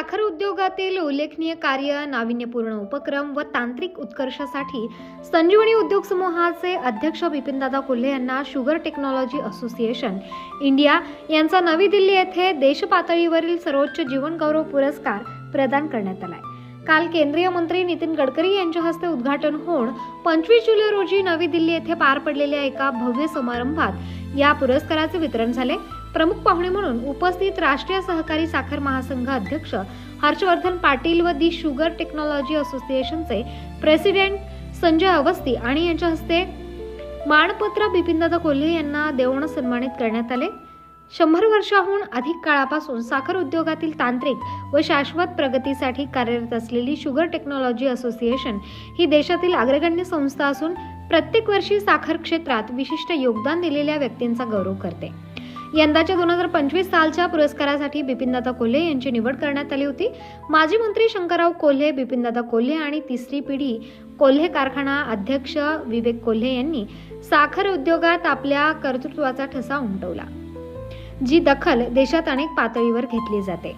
साखर उद्योगातील उल्लेखनीय कार्य नाविन्यपूर्ण उपक्रम व तांत्रिक उत्कर्षासाठी संजीवनी उद्योग समूहाचे अध्यक्ष बिपिनदादा कोल्हे यांना शुगर टेक्नॉलॉजी असोसिएशन इंडिया यांचा नवी दिल्ली येथे देशपातळीवरील सर्वोच्च जीवनगौरव पुरस्कार प्रदान करण्यात आलाय. काल केंद्रीय मंत्री नितीन गडकरी यांच्या हस्ते उद्घाटन होऊन पंचवीस जुलै रोजी नवी दिल्ली येथे पार पडलेल्या एका भव्य समारंभात या पुरस्काराचे वितरण झाले. प्रमुख पाहुणे म्हणून उपस्थित राष्ट्रीय सहकारी साखर महासंघ अध्यक्ष हर्षवर्धन पाटील व दी शुगर टेक्नॉलॉजी असोसिएशनचे प्रेसिडेंट संजय अवस्थी आणि यांच्या हस्ते मानपत्र बिपिनदादा कोल्हे यांना देऊन सन्मानित करण्यात आले. शंभर वर्षाहून अधिक काळापासून साखर उद्योगातील तांत्रिक व शाश्वत प्रगतीसाठी कार्यरत असलेली शुगर टेक्नॉलॉजी असोसिएशन ही देशातील अग्रगण्य संस्था असून प्रत्येक वर्षी साखर क्षेत्रात विशिष्ट योगदान दिलेल्या व्यक्तींचा गौरव करते. यंदाच्या दोन हजार पंचवीस सालच्या पुरस्कारासाठी बिपिनदादा कोल्हे यांची निवड करण्यात आली होती. माजी मंत्री शंकरराव कोल्हे बिपिनदादा कोल्हे आणि तिसरी पिढी कोल्हे कारखाना अध्यक्ष विवेक कोल्हे यांनी साखर उद्योगात आपल्या कर्तृत्वाचा ठसा उमटवला जी दखल देशात अनेक पातळीवर घेतली जाते.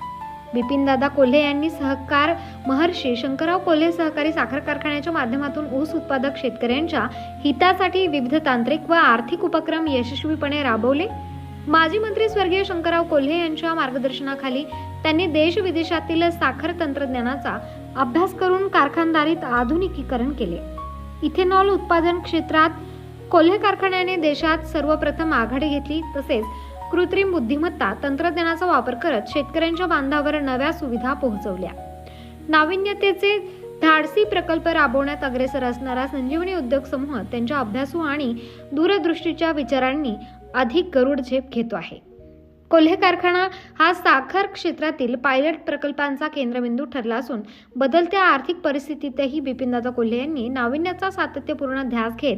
बिपिनदादा कोल्हे यांनी सहकार महर्षी शंकरराव कोल्हे सहकारी साखर कारखान्याच्या माध्यमातून ऊस उत्पादक शेतकऱ्यांच्या हितासाठी विविध तांत्रिक व आर्थिक उपक्रम यशस्वीपणे राबवले. माजी मंत्री स्वर्गीय शंकरराव कोल्हे यांच्या मार्गदर्शनाखाली त्यांनी देश विदेशातील साखर तंत्रज्ञानाचा अभ्यास करून कारखानदारीत आधुनिकीकरण केले. इथेनॉल उत्पादन क्षेत्रात कोल्हे कारखान्याने देशात सर्वप्रथम आघाडी घेतली तसेच कृत्रिम बुद्धिमत्ता तंत्रज्ञानाचा वापर करत शेतकऱ्यांच्या बांधावर नव्या सुविधा पोहोचवल्या. नाविन्यतेचे धाडसी प्रकल्प राबवण्यात अग्रेसर असणारा संजीवनी उद्योग समूह त्यांच्या अभ्यासू आणि दूरदृष्टीच्या विचारांनी अधिक गरुड झेप घेतो आहे. कोल्हे कारखाना हा साखर क्षेत्रातील पायलट प्रकल्पांचा केंद्रबिंदू ठरला असून बदलत्या आर्थिक परिस्थितीतही बिपिनदादा कोल्हे यांनी नाविन्याचा सातत्यपूर्ण ध्यास घेत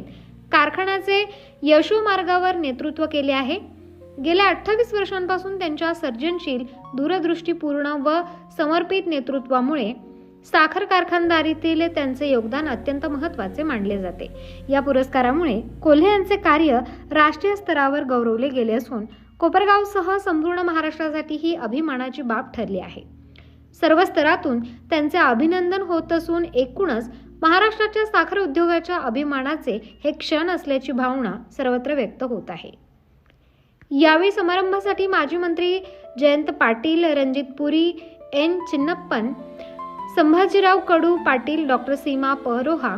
कारखान्याचे यशोमार्गावर नेतृत्व केले आहे. गेल्या अठ्ठावीस वर्षांपासून त्यांच्या सर्जनशील दूरदृष्टीपूर्ण व समर्पित नेतृत्वामुळे साखर कारखानदारीतील त्यांचे योगदान अत्यंत महत्त्वाचे मानले जाते. या पुरस्कारामुळे कोल्हे यांचे कार्य राष्ट्रीय स्तरावर गौरवले गेले असून कोपरगावसह संपूर्ण महाराष्ट्रासाठी ही अभिमानाची बाब ठरली आहे. सर्व स्तरातून त्यांचे अभिनंदन होत असून एकूणच महाराष्ट्राच्या साखर उद्योगाच्या अभिमानाचे हे क्षण असल्याची भावना सर्वत्र व्यक्त होत आहे. यावेळी समारंभासाठी माजी मंत्री जयंत पाटील रणजित पुरी एन. चिन्नप्पन संभाजीराव कडू पाटील डॉक्टर सीमा पहरोहा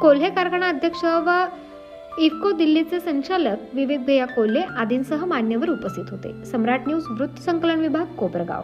कोल्हे कारखाना अध्यक्ष व इफको दिल्लीचे संचालक विवेक भैया कोल्हे आदींसह मान्यवर उपस्थित होते. सम्राट न्यूज वृत्त संकलन विभाग कोपरगाव.